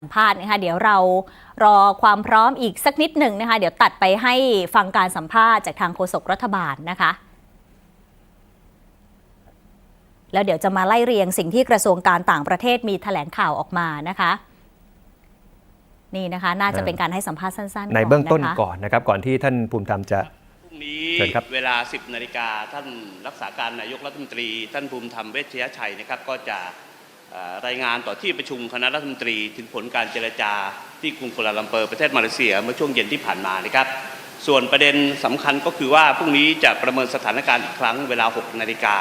สัมภาษณ์นะคะเดี๋ยวเรารอความพร้อมอีกสักนิดหนึ่งนะคะ เดี๋ยวตัดไปให้ฟังการสัมภาษณ์จากทางโฆษกรัฐบาลนะคะ แล้วเดี๋ยวจะมาไล่เรียงสิ่งที่กระทรวงการต่างประเทศมีแถลงข่าวออกมานะคะ นี่นะคะ น่าจะเป็นการให้สัมภาษณ์สั้นๆ ในเบื้องต้นะคะก่อนนะครับ ก่อนที่ท่านภูมิธรรมจะพรุ่งนี้เชิญครับเวลา 10นาฬิกาท่านรักษาการนายกรัฐมนตรี ท่านภูมิธรรมเวชยชัยนะครับ ก็จะเอ่อ รายงานต่อที่ประชุมคณะรัฐมนตรี ถึงผลการเจรจาที่กรุงกัวลาลัมเปอร์ประเทศมาเลเซียเมื่อช่วงเย็นที่ผ่านมานะครับ ส่วนประเด็นสำคัญก็คือว่าพรุ่งนี้จะประเมินสถานการณ์อีกครั้งเวลา 6 นาฬิกา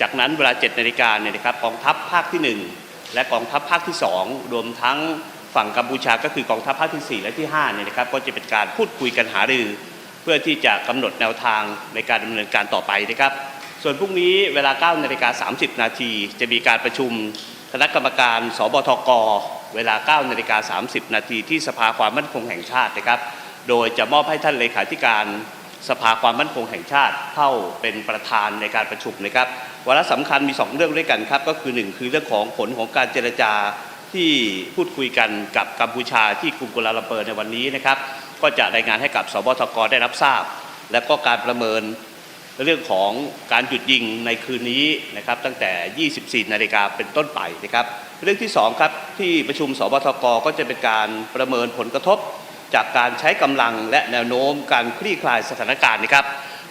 จากนั้นเวลา 7 นาฬิกาเนี่ยนะครับกองทัพภาคที่ 1 และกองทัพภาคที่ 2 รวมทั้งฝั่งกัมพูชาก็คือกองทัพภาคที่ 4 และที่5เนี่ยนะครับก็จะเป็นการพูดคุยกันหารือ เพื่อที่จะกำหนดแนวทางในการดำเนินการต่อไปนะครับ ส่วนพรุ่งนี้เวลา9นาฬิกา30 นาทีจะมีการประชุมคณะกรรมการสบทก เวลา9นาฬิกา30 นาทีที่สภาความมั่นคงแห่งชาตินะครับ โดยจะมอบให้ท่านเลขาธิการสภาความมั่นคงแห่งชาติเข้าเป็นประธานในการประชุมนะครับวาระสำคัญมี 2 เรื่องด้วยกันครับ ก็คือ 1 คือเรื่องของผลของการเจรจาที่พูดคุยกันกับกัมพูชาที่กรุงกัวลาลัมเปอร์ในวันนี้นะครับ ก็จะรายงานให้กับสบทกได้รับทราบ และก็การประเมิน เรื่องของการหยุดยิงในคืนนี้นะครับตั้งแต่ 24 นาฬิกาเป็นต้นไปนะครับ เรื่องที่ 2 ครับที่ประชุมสบทกก็จะเป็นการประเมินผลกระทบ จากการใช้กำลังและแนวโน้มการคลี่คลายสถานการณ์นะครับ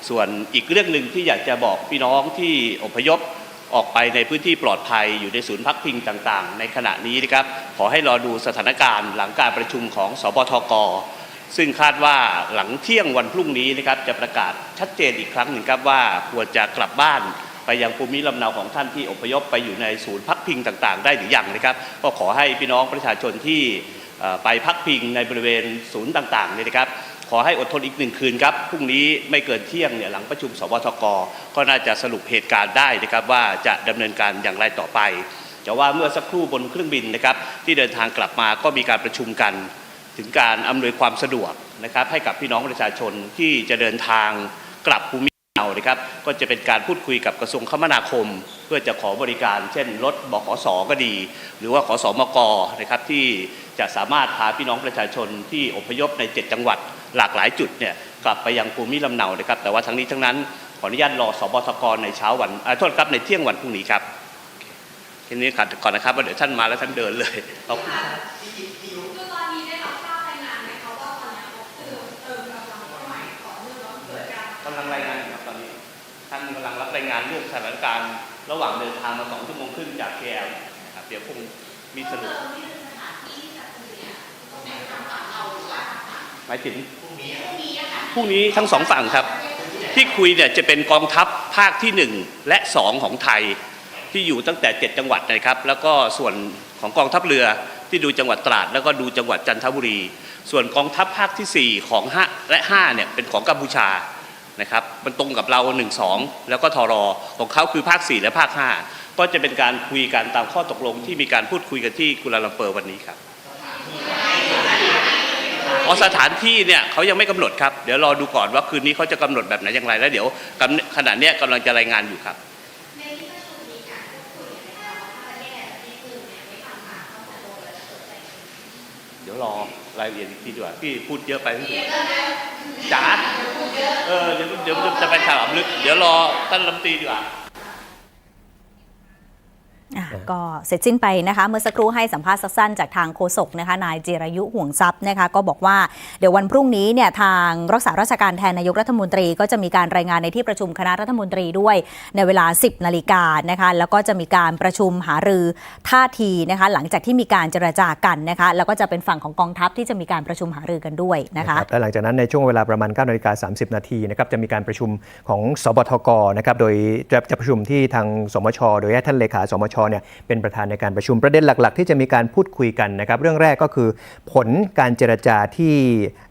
ส่วนอีกเรื่องหนึ่งที่อยากจะบอกพี่น้องที่อพยพออกไปในพื้นที่ปลอดภัยอยู่ในศูนย์พักพิงต่างๆ ในขณะนี้นะครับขอให้รอดูสถานการณ์หลังการประชุมของสบทก ซึ่งคาดว่าหลังเที่ยงวันพรุ่งนี้นะครับจะประกาศชัดเจนอีกครั้งหนึ่งครับว่าควรจะกลับบ้านไปยังภูมิลำเนาของท่านที่อพยพไปอยู่ในศูนย์พักพิงต่างๆ ได้หรือยังนะครับ ก็ขอให้พี่น้องประชาชนที่ไปพักพิงในบริเวณศูนย์ต่างๆเนี่ยนะครับขอให้อดทนอีกหนึ่งคืนครับพรุ่งนี้ไม่เกินเที่ยงเนี่ยหลังประชุมสวทกก็น่าจะสรุปเหตุการณ์ได้นะครับว่าจะดำเนินการอย่างไรต่อไปแต่ว่าเมื่อสักครู่บนเครื่องบินนะครับที่เดินทางกลับมาก็มีการประชุมกัน ถึงการอำนวยความสะดวกนะครับให้กับพี่น้องประชาชนที่จะเดินทางกลับภูมิลำเนานะครับก็จะเป็นการพูดคุยกับกระทรวงคมนาคม เพื่อจะขอบริการ เช่นรถบขสก็ดี หรือว่าขอสมกนะครับที่จะสามารถพาพี่น้องประชาชนที่อพยพใน 7 จังหวัดหลากหลายจุดเนี่ยกลับไปยังภูมิลำเนานะครับ แต่ว่าทั้งนี้ทั้งนั้นขออนุญาตรอสบทกในเช้าวันอ่าโทษครับในเที่ยงวันพรุ่งนี้ครับทีนี้ก่อนนะครับว่าเดี๋ยวท่านมาแล้วท่านเดินเลยขอบคุณ งานเรื่องสถานการณ์ระหว่างเดินทางมาสองชั่วโมงครึ่งจาก KL นะครับเดี๋ยวคงมีสรุปหมายถึงพรุ่งนี้ทั้งสองฝั่งครับ ที่คุยเนี่ยจะเป็นกองทัพภาคที่หนึ่งและสองของไทยที่อยู่ตั้งแต่ 7 จังหวัดนะครับ แล้วก็ส่วนของกองทัพเรือที่ดูจังหวัดตราด แล้วก็ดูจังหวัดจันทบุรี ส่วนกองทัพภาคทีสี่4 ของ5และ5เนี่ยเป็นของกัมพูชา นะครับมันตรงกับเรา 1 2 แล้วก็ทรอของเขาคือภาค 4 และภาค 5 ก็จะเป็นการคุยกันตามข้อตกลงที่มีการพูดคุยกันที่กุลาลัมเปอร์วันนี้ครับอ๋อสถานที่เนี่ยเขายังไม่กำหนดครับ เดี๋ยวรอดูก่อนว่าคืนนี้เขาจะกำหนดแบบไหนอย่างไรแล้วเดี๋ยวขณะเนี้ยกำลังจะรายงานอยู่ครับเทศใดประเทศหนึ่งเนี่ยไม่ทำตามข้อตกลงและเกิดอะไรขึ้นเดี๋ยวรอรายละเอียดอีกทีดีกว่าพี่พูดเยอะไปพี่ จ๋าเออเดี๋ยวเดี๋ยวจะไปถามลึก เดี๋ยวรอท่านรำตีดีกว่า ก็เสร็จสิ้นไปนะคะ เมื่อสักครู่ให้สัมภาษณ์สั้นจากทางโฆษกนะคะนายจิรายุห่วงทรัพย์นะคะก็บอกว่าเดี๋ยววันพรุ่งนี้เนี่ยทางรักษาราชการแทนนายกรัฐมนตรี ก็จะมีการรายงานในที่ประชุมคณะรัฐมนตรีด้วยในเวลา 10นาฬิกานะคะแล้วก็จะมีการประชุมหารือท่าทีนะคะหลังจากที่มีการเจรจากันนะคะแล้วก็จะเป็นฝั่งของกองทัพที่จะมีการประชุมหารือกันด้วยนะคะและหลังจากนั้นในช่วงเวลาประมาณ9นาฬิกา30 นาทีนะครับจะมีการประชุมของสบทกนะครับโดยจะจะประชุมที่ทางสมช โดยให้ท่านเลขาสมชเนี่ยเป็นประธานในการประชุมประเด็นหลัก ๆ ที่จะมีการพูดคุยกันนะครับ เรื่องแรกก็คือผลการเจรจาที่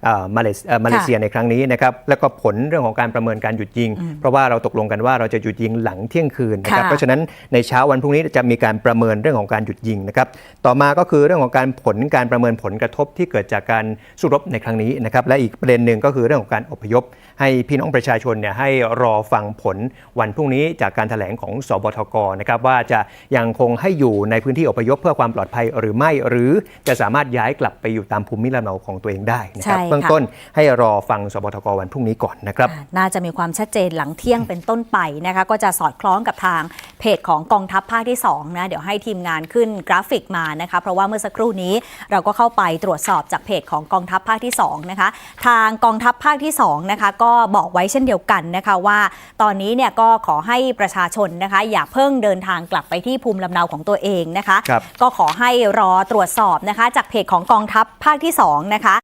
เอ่อมาเลเซียเอ่อมาเลเซียในครั้งนี้นะครับแล้วก็ผลเรื่องของการประเมินการหยุดยิง เพราะว่าเราตกลงกันว่าเราจะหยุดยิงหลังเที่ยงคืนนะครับค่ะเพราะฉะนั้นในเช้าวันพรุ่งนี้จะมีการประเมินเรื่องของการหยุดยิงนะครับต่อมาก็คือเรื่องของการผลการประเมินผลกระทบที่เกิดจากการสู้รบในครั้งนี้นะครับและอีกประเด็นหนึ่งก็คือเรื่องของการอพยพ ให้พี่น้องประชาชนเนี่ยให้รอฟังผลวันพรุ่งนี้จากการแถลงของสบทกนะครับว่าจะยังคงให้อยู่ในพื้นที่อพยพเพื่อความปลอดภัยหรือไม่ หรือจะสามารถย้ายกลับไปอยู่ตามภูมิลำเนาของตัวเองได้นะครับใช่ค่ะเบื้องต้นให้รอฟังสบทกวันพรุ่งนี้ก่อนนะครับอ่าน่าจะมีความชัดเจนหลังเที่ยงเป็นต้นไปนะคะก็จะสอดคล้องกับทางเพจของกองทัพภาคที่2นะเดี๋ยวให้ทีมงานขึ้นกราฟิกมานะคะเพราะว่าเมื่อสักครู่นี้เราก็เข้าไปตรวจสอบจากเพจของกองทัพภาคที่2นะคะทางกองทัพภาคที่2นะคะก็บอกไว้เช่นเดียวกันนะคะว่า ตอนนี้เนี่ยก็ขอให้ประชาชนนะคะอย่าเพิ่งเดินทางกลับไปที่ภูมิลำเนาของตัวเองนะคะครับก็ขอให้รอตรวจสอบนะคะ จากเพจของกองทัพภาคที่2นะคะ